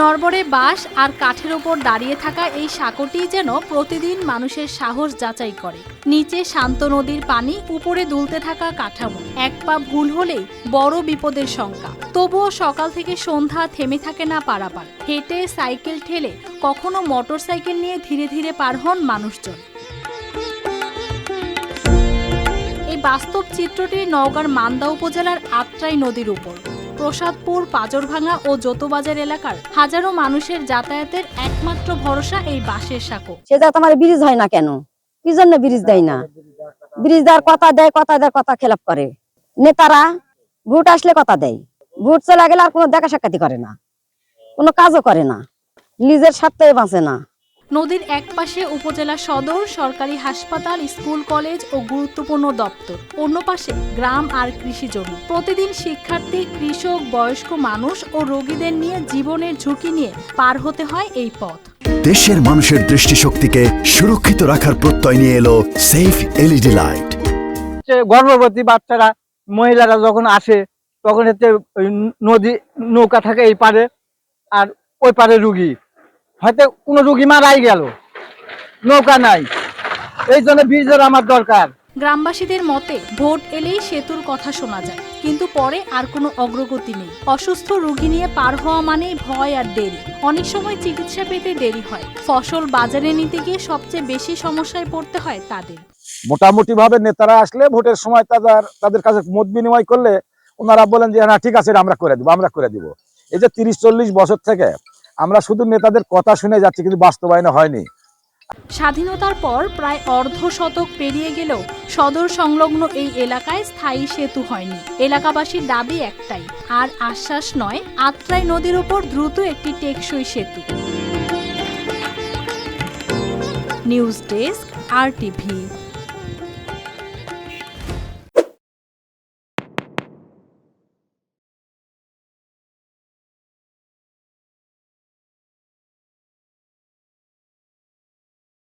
নরবরে বাঁশ আর কাঠের ওপর দাঁড়িয়ে থাকা এই সাঁকোটি যেন প্রতিদিন মানুষের সাহস যাচাই করে। নিচে শান্ত নদীর পানি, উপরে দুলতে থাকা কাঠামো। এক পা ভুল হলেই বড় বিপদের শঙ্কা। তবুও সকাল থেকে সন্ধ্যা থেমে থাকে না পারাপার। হেঁটে সাইকেল ঠেলে কখনো মোটর সাইকেল নিয়ে ধীরে ধীরে পার হন মানুষজন। এই বাস্তব চিত্রটি নওগাঁর মান্দা উপজেলার আত্রাই নদীর উপর। প্রসাদপুর, পাজরভাঙ্গা ও জোতবাজার এলাকার হাজারো মানুষের যাতায়াতের একমাত্র ভরসা এই বাঁশের সাঁকো। সে যা তোমার ব্রিজ হয় না কেন? কি জন্য ব্রিজ দেয় না? ব্রিজ দেওয়ার কথা দেয় কথা দেয়, কথা খেলাপ করে। নেতারা ভোট আসলে কথা দেয়। ভোট চলে গেলে আর কোনো দেখা সাক্ষাৎই করে না। কোনো কাজও করে না। নিজের স্বার্থে বাঁচে না। নদীর একপাশে উপজেলা সদর সরকারি হাসপাতাল স্কুল কলেজ ও গুরুত্বপূর্ণ দপ্তর। অন্য পাশে গ্রাম আর কৃষি জমি। প্রতিদিন শিক্ষার্থী কৃষক বয়স্ক মানুষ ও রোগীদের নিয়ে জীবনের ঝুঁকি নিয়ে পার হতে হয় এই পথ। দেশের মানুষের দৃষ্টিশক্তিকে সুরক্ষিত রাখার প্রত্যয় নিয়ে এলো সেফ এলইডি লাইট গর্ভবতী বাচ্চারা মহিলারা যখন আসে তখন হচ্ছে নদী নৌকা থাকে এই পারে আর ওই পারে রুগী। হয়তো কোনো রুগী মারাই গেল। নৌকা নাই। এই জন্য ব্রিজের আমার দরকার। গ্রামবাসীদের মতে ভোট এলেই সেতুর কথা শোনা যায় কিন্তু পরে আর কোনো অগ্রগতি নেই। অসুস্থ রোগী নিয়ে পার হওয়া মানেই ভয় আর দেরি। অনেক সময় চিকিৎসা পেতে দেরি হয়। ফসল বাজারে নিতে গিয়ে সবচেয়ে বেশি সমস্যায় পড়তে হয় তাদের। মোটামুটি ভাবে নেতারা আসলে ভোটের সময় তাদের তাদের কাছে মত বিনিময় করলে ওনারা বলেন যে হ্যাঁ ঠিক আছে এটা আমরা করে দিব আমরা করে দিব। এই যে তিরিশ চল্লিশ বছর থেকে আমরা শুধু নেতাদের কথা শুনে যাচ্ছি, কিন্তু বাস্তবায়ন হয়নি। স্বাধীনতার পর প্রায় অর্ধ শতক পেরিয়ে গেলেও সদর সংলগ্ন এই এলাকায় স্থায়ী সেতু হয়নি। এলাকাবাসীর দাবি একটাই, আর আশ্বাস নয়, আত্রাই নদীর উপর দ্রুত একটি টেকসই সেতু। News desk, R TV.